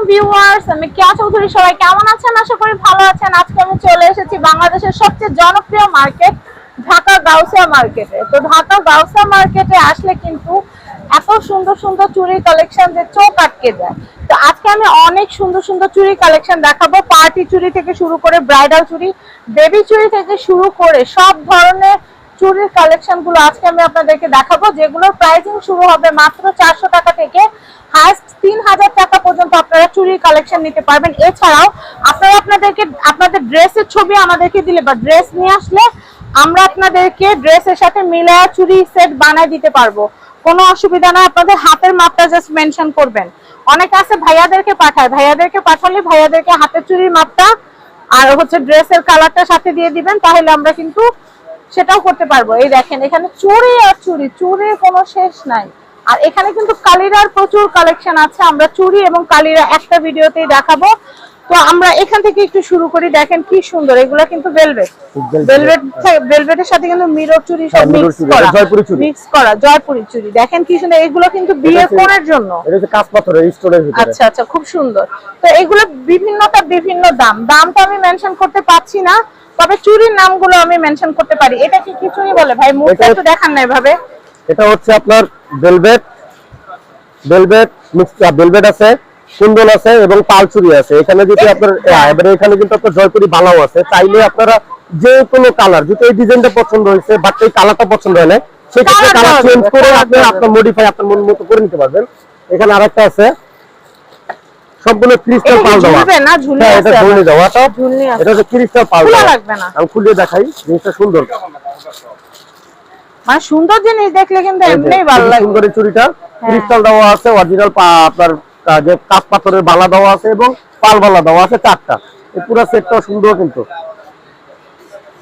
আমি কেয়া চৌধুরী, সবাই কেমন আছেন? আশা করি ভালো আছেন। আজকে আমি চলে এসেছি বাংলাদেশের সবচেয়ে জনপ্রিয় মার্কেট ঢাকা গাউসিয়া মার্কেটে তো ঢাকা গাউসিয়া মার্কেটে আসলে কিন্তু এত সুন্দর সুন্দর চুড়ির কালেকশন যে চোখ আটকে যায়। তো আজকে আমি অনেক সুন্দর সুন্দর চুড়ি কালেকশন দেখাবো। পার্টি চুড়ি থেকে শুরু করে ব্রাইডাল চুড়ি বেবি চুড়ি থেকে শুরু করে সব ধরনের চুরির কালেকশনগুলো আজকে আমি আপনাদেরকে দেখাবো, যেগুলোর প্রাইসিং শুরু হবে মাত্র চারশো টাকা থেকে হাইস্ট তিন হাজার টাকা পর্যন্ত আপনারা চুরির কালেকশন নিতে পারবেন। এছাড়াও আপনারা আপনাদেরকে, আপনাদের ড্রেসের ছবি আমাদেরকে দিলে বা ড্রেস নিয়ে আসলে আমরা আপনাদেরকে ড্রেসের সাথে চুরি সেট বানায় দিতে পারব। কোনো অসুবিধা আপনাদের হাতের মাপটা জাস্ট মেনশন করবেন। অনেক আছে ভাইয়াদেরকে পাঠায়। ভাইয়াদেরকে পাঠালে ভাইয়াদেরকে হাতের চুরির মাপটা আর হচ্ছে ড্রেসের কালারটা সাথে দিয়ে দিবেন, তাহলে আমরা কিন্তু সেটাও করতে পারব। এই দেখেন, এখানে চুড়ি আর চুড়ি চুড়ির কোনো শেষ নাই। আর এখানে কিন্তু কালিরার প্রচুর কালেকশন আছে। আমরা চুড়ি এবং কালিরা একটা ভিডিওতেই দেখাবো। তো আমরা এখান থেকে একটু শুরু করি। দেখেন কি সুন্দর। এগুলো কিন্তু ভেলভেট ভেলভেট ভেলভেটের সাথে কিন্তু মিরর চুরি সব হ্যাঁ, মিক্স করা। জয়পুরি চুড়ি। মিক্স করা জয়পুরি চুড়ি দেখেন কি সুন্দর। এগুলো কিন্তু বিয়ে করার জন্য। এটা হচ্ছে কাঁচ পাথরের স্টোরের ভিতরে। আচ্ছা আচ্ছা খুব সুন্দর। তো এগুলো বিভিন্নতা বিভিন্ন দাম। দাম তো আমি মেনশন করতে পারছি না তবে চুরির নামগুলো আমি মেনশন করতে পারি। এটা কি কি চুরি বলে? ভাই মুখটা একটু দেখান না এভাবে। এটা হচ্ছে আপনার ভেলভেট মিক্স ভেলভেট আছে কুন্দন আছে এবং পালচুরি আছে। এখানে যদি আপনার হ্যাঁ, এবারে এখানে কিন্তু আপনার জয়পুরি বালাও আছে। চাইলে আপনারা যে কোনো কালার যদি এই ডিজাইনটা পছন্দ হয়েছে বাট এই কালারটা পছন্দ হয় না সেক্ষেত্রে কালার চেঞ্জ করে আপনি আপনার মডিফাই আপনার মন মতো করে নিতে পারবেন। এখানে আরেকটা আছে। সম্পূর্ণ ক্রিস্টাল এটা পাল দেওয়া না? হ্যাঁ এটা আছে ঝুলনি দেওয়া এটা। এটা হচ্ছে ক্রিস্টাল পাল দেওয়া। আমি খুলে দেখাই জিনিসটা সুন্দর। মানে সুন্দর জিনিস দেখলে কিন্তু এমনিই ভালো লাগে। সুন্দর চুড়িটা হ্যাঁ। ক্রিস্টাল দেওয়া আছে অরিজিনাল আপনার যে কাঁচ পাথরের বালা দেওয়া আছে এবং পাল বালা দেওয়া আছে চারটা। এই পুরো সেটটা সুন্দর কিন্তু।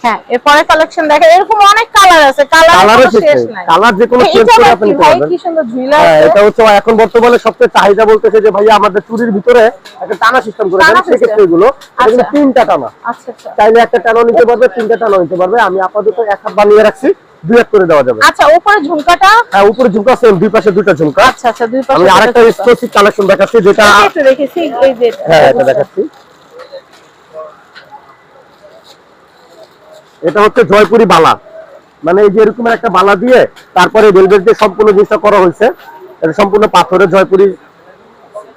হ্যাঁ এরপরে কালেকশন দেখে এরকম অনেক কালার আছে কালার শেষ শেষ নাই। কালার যে কোনো এই- চেঞ্জ করে আপনি কি নিতে ভাই পারবেন। কি সুন্দর ঝুলা হ্যাঁ, আছে। এটা হচ্ছে এখন বর্তমানে সবচেয়ে চাহিদা বলতেছে যে ভাইয়া আমাদের চুরির ভিতরে একটা টানা সিস্টেম করে দেন। সেক্ষেত্রে system। এগুলো এটা কিন্তু আচ্ছা। তিনটা টানা। আচ্ছা আচ্ছা। চাইলে একটা টানাও নিতে পারবে তিনটা টানাও নিতে পারবে। আমি আপাতত এক হাত বানিয়ে রাখছি। দুই করে দেওয়া যাবে। আচ্ছা উপরে ঝুমকাটা? হ্যাঁ উপরে ঝুমকা সেম দুই পাশে দুইটা ঝুমকা। আচ্ছা আচ্ছা দুই পাশে আমি আরেকটা। এক্সক্লুসিভ কালেকশন দেখাচ্ছি যেটা একটু রেখেছি এই যে হ্যাঁ এটা দেখাচ্ছি। এটা হচ্ছে জয়পুরি বালা। মানে এই যে এরকম একটা বালা দিয়ে তারপরে ভেলভেট দিয়ে সম্পূর্ণ জিনিসটা করা হয়েছে। এটা সম্পূর্ণ পাথরের জয়পুরি।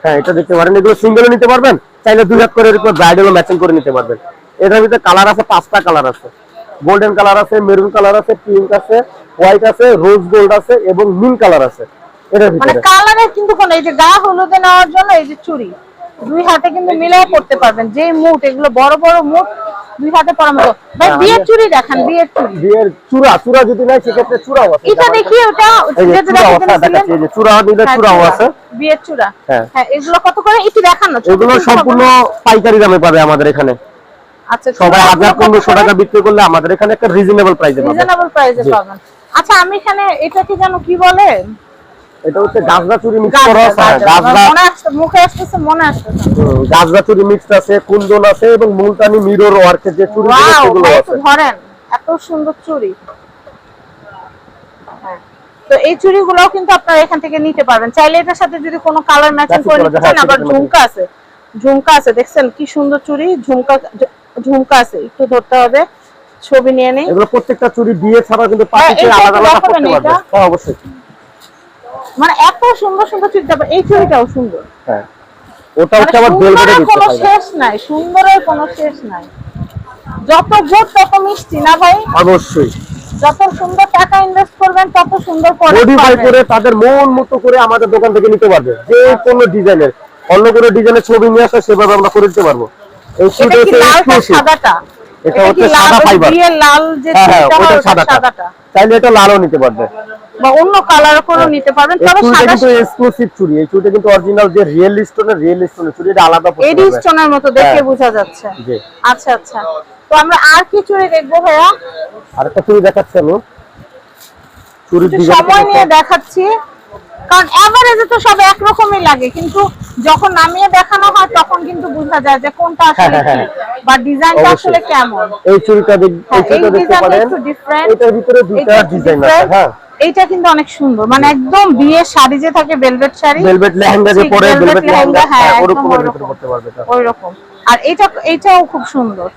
হ্যাঁ এটা দেখতে পারেন। এগুলো সিঙ্গেলও নিতে পারবেন? চাইলে দুই হাত করে এরকম ব্রাইডালও ম্যাচিং করে নিতে পারবেন। এটার ভিতরে কালার আছে পাঁচটা কালার আছে। গোল্ডেন কালার আছে মেরুন কালার আছে পিঙ্ক আছে হোয়াইট আছে রোজ গোল্ড আছে এবং নীল কালার আছে। এটার মানে কালারের কিন্তু কোন এই যে গা হলুদে নেওয়ার জন্য এই যে চুড়ি দুই হাতে কিন্তু পড়তে পারবেন। যে এগুলো বড় বড় মুঠ দুই হাতে পরার মতো। ভাই হ্যাঁ, বিয়ের চুড়ি দেখান বিয়ের চুড়ি। বিয়ের চূড়া চূড়া যদি নাই সেক্ষেত্রে চূড়াও আছে। এটা দেখি ওটা যেটা অবস্থা দেখাচ্ছি যে চূড়া নিলে হ্যাঁ, চূড়াও আছে। বিয়ের চূড়া। হ্যাঁ। হ্যাঁ এগুলো কত করে? একটু দেখান না এগুলো সম্পূর্ণ পাইকারি দামে পাবে আমাদের এখানে। সবাই হাজার পনেরোশো টাকা বিক্রি করলে আমাদের এখানে একটা রিজনেবল প্রাইসে রিজনেবল প্রাইসে পাবেন। আচ্ছা আমি এখানে এটা কি জানো কি বলে? এটা হচ্ছে গাজরা চুরি মিক্স করা আছে গাজরা। আমার গাজরা আসছে মুখে আসতেছে মনে আসতেছে গাজরা চুরি মিক্স আছে কুন্দন আছে এবং মুলতানি মিরর ওয়ার্কের যে চুরি আছে। ধরেন এত সুন্দর চুড়ি হ্যাঁ। তো এই চুড়িগুলোও কিন্তু আপনারা এখান থেকে নিতে পারবেন। চাইলে এটার সাথে যদি কোনো কালার ম্যাচিং করে নিতে চান হ্যাঁ, আবার ঝুমকা আছে। ঝুমকা আছে দেখছেন কি সুন্দর চুড়ি ঝুমকা ঝুমকা আছে একটু ধরতে হবে। ছবি নিয়ে নেই। এগুলো প্রত্যেকটা চুরি দিয়ে ছাড়া কিন্তু পার্টিতে এইটা আলাদা আলাদা করতে পারবে। হ্যাঁ অবশ্যই। মানে এত সুন্দর সুন্দর চুড়ি তারপর এই চুড়িটাও সুন্দর। হ্যাঁ। ওটা মানে হচ্ছে আবার ভেলভেটে সুন্দরের দিতে পারবে শেষ নাই সুন্দরের কোনো শেষ নাই। যত গুড তত মিষ্টি না ভাই? অবশ্যই। যত সুন্দর টাকা ইনভেস্ট করবেন তত সুন্দর করে মডিফাই করে তাদের মন মতো করে আমাদের দোকান থেকে নিতে পারবে। যে কোনো ডিজাইনের অন্য কোনো ডিজাইনের ছবি নিয়ে আসলে সেভাবে আমরা করে দিতে পারব। এটা কি লালটা সাদাটা? এটা হচ্ছে সাদা ওই লাল যে চুড়িটা ওটা ওটা সাদাটা। সাদাটা। চাইলে এটা লালও নিতে পারবে। বা অন্য কালার করেও নিতে পারবেন তবে সাদা কিন্তু এক্সক্লুসিভ চুড়ি এই চুড়িটা কিন্তু অরিজিনাল যে রিয়েল স্টোনের রিয়েল স্টোনের চুড়ি এটা আলাদা পড়তে এডি স্টোনের মতো দেখে হ্যাঁ। বোঝা যাচ্ছে। জি। আচ্ছা আচ্ছা। তো আমরা আর কি চুড়ি দেখব ভাইয়া? আরেকটা চুড়ি দেখাচ্ছি আমি। চুড়ির সময় নিয়ে দেখাচ্ছি। কারণ এভারেজে তো সব একরকমই লাগে কিন্তু যখন নামিয়ে দেখানো হয় তখন কিন্তু বোঝা যায় যে কোনটা আসলে কি বা ডিজাইনটা আসলে কেমন। এই চুড়িটা এই হ্যাঁ, চুড়িটা দেখতে পারেন। এটার ভিতরে দুইটা ডিজাইন আছে হ্যাঁ। এইটা কিন্তু অনেক সুন্দর। মানে একদম বিয়ের শাড়ি যে থাকে ভেলভেট শাড়ি ভেলভেট লেহেঙ্গা যে পরে ভেলভেট লেহেঙ্গা হ্যাঁ, হ্যাঁ ওরকম। করতে পারবে এটা। ওই রকম আর এইটা এইটাও খুব সুন্দর।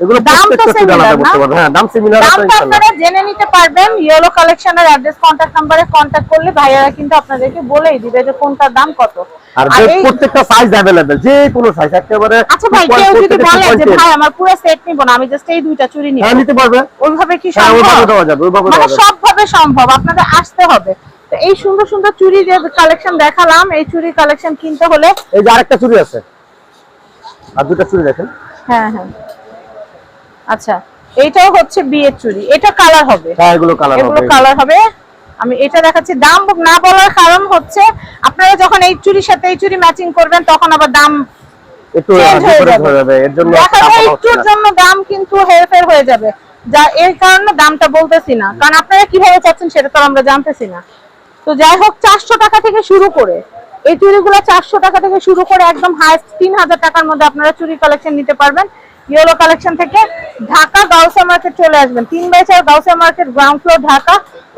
এগুলো দাম তো প্রত্যেকটা চুড়ি similar আলাদা না? করতে পারবে হ্যাঁ দাম সিমিলার আছে দামটা ইনশাআল্লাহ আপনারা জেনে নিতে পারবেন ইয়েলো কালেকশনের অ্যাড্রেস কন্ট্যাক্ট নাম্বারে কন্ট্যাক্ট করলে ভাইয়ারা কিন্তু আপনাদেরকে বলেই দিবে যে কোনটার দাম কত আর আর যে এই- প্রত্যেকটা সাইজ अवेलेबल যে কোনো সাইজ একেবারে আচ্ছা ভাই 2.4 কেউ যদি থেকে বলে যে 2.10 ভাই আমার পুরো সেট নিব না আমি জাস্ট এই দুইটা চুড়ি নিব হ্যাঁ নিতে পারবে ওইভাবে কি হ্যাঁ ওইভাবে সম্ভব দেওয়া যাবে ওইভাবে মানে দেওয়া যাবে সবভাবে সম্ভব আপনাদের আসতে হবে তো এই সুন্দর সুন্দর চুড়ি যে কালেকশন দেখালাম এই চুড়ি কালেকশন কিনতে হলে এই যে আরেকটা চুড়ি আছে আর দুটো চুড়ি দেখেন হ্যাঁ হ্যাঁ আচ্ছা এইটাও হচ্ছে বিয়ের চুড়ি। এটা কালার হবে। হ্যাঁ এগুলো কালার এগুলো হবে। কালার হবে। আমি এটা দেখাচ্ছি। দাম না বলার কারণ হচ্ছে আপনারা যখন এই চুরির সাথে এই চুড়ি ম্যাচিং করবেন তখন আবার দাম একটু এর জন্য একটুর জন্য দাম কিন্তু হেরফের হয়ে যাবে। যা এর কারণে দামটা বলতেছি না। কারণ আপনারা কীভাবে চাচ্ছেন সেটা তো আমরা জানতেছি না। তো যাই হোক চারশো টাকা থেকে শুরু করে এই চুড়িগুলো চারশো টাকা থেকে শুরু করে একদম হাইস্ট তিন হাজার টাকার মধ্যে আপনারা চুরি কালেকশন নিতে পারবেন। ইয়েলো কালেকশন থেকে ঢাকা গাউসা মার্কেট চলে আসবেন। তিন বাই চার Gausia market ground floor Dhaka.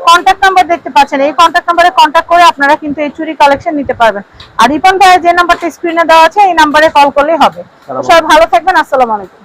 Contact number দেখতে পাচ্ছেন। এই কন্ট্যাক্ট নাম্বারে কন্ট্যাক্ট করে আপনারা কিন্তু এই চুরি কালেকশন নিতে পারবেন। আর রিপন ভাইয়ের যে নাম্বারটা স্ক্রিনে দেওয়া আছে এই নাম্বারে কল করলেই হবে। সবাই ভালো থাকবেন। আসসালামু আলাইকুম।